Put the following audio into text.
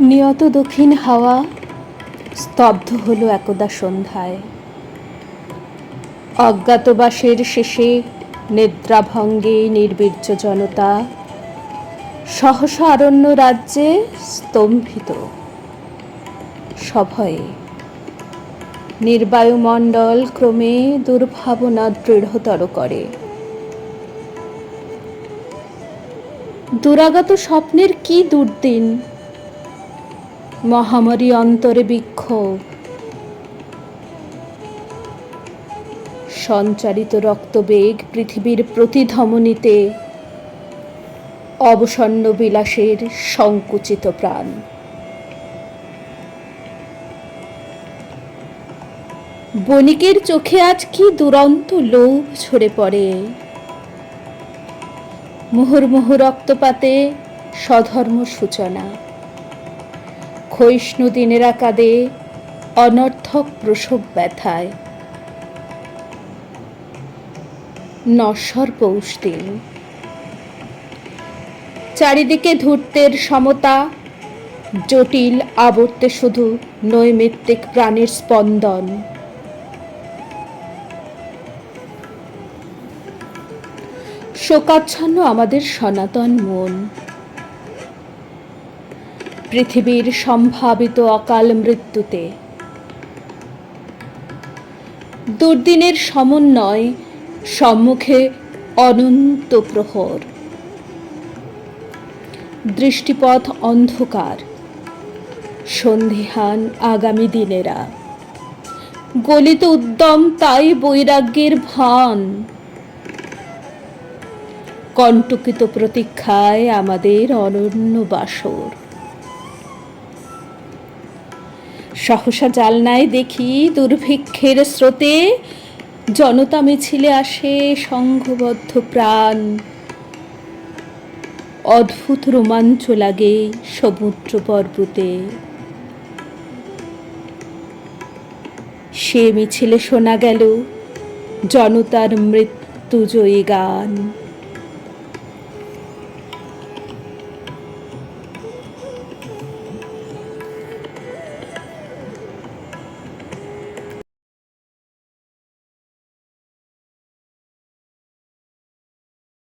নিয়ত দক্ষিণ হাওয়া স্তব্ধ হল একদা সন্ধ্যায়। অজ্ঞাতবাসের শেষে নিদ্রাভঙ্গে নির্বীর্য জনতা সহসা অরণ্য রাজ্যে স্তম্ভিত। সভয়ে নির্বায়ুমণ্ডল ক্রমে দুর্ভাবনা দৃঢ়তর করে। দুরাগত স্বপ্নের কি দুর্দিন? মহামারী অন্তরে বিক্ষোভ সঞ্চারিত রক্তবেগ পৃথিবীর প্রতিধমনীতে অবসন্ন বিলাসের সংকুচিত প্রাণ। বণিকের চোখে আজ কি দুরন্ত লোভ ঝরে পড়ে। মুহুর্মুহু রক্তপাতে স্বধর্ম সূচনা। ক্ষয়িষ্ণু দিনেরা কাঁদে অনর্থক প্রসব ব্যথায়। নশ্বর পৌষ দিন চারিদিকে ধূর্তের সমতা, জটিল আবর্তে শুধু নৈমিত্তিক প্রাণের স্পন্দন। শোকাচ্ছন্ন আমাদের সনাতন মন। পৃথিবীর সম্ভাবিত অকাল মৃত্যুতে। দুর্দিনের সমন্বয় সম্মুখে অনন্ত প্রহর। দৃষ্টিপথ অন্ধকার। সন্ধিহান আগামী দিনেরা। গলিত উদ্যম তাই বৈরাগ্যের ভান। কণ্টকিত প্রতীক্ষায় আমাদের অনন্য বাসর। সহসা জালনায় দেখি দুর্ভিক্ষের স্রোতে। জনতা মিছিলে আসে সংঘবদ্ধ প্রাণ। অদ্ভুত রোমাঞ্চ লাগে সমুদ্র পর্বতে। সে মিছিলে শোনা গেল, জনতার মৃত্যুজয়ী গান।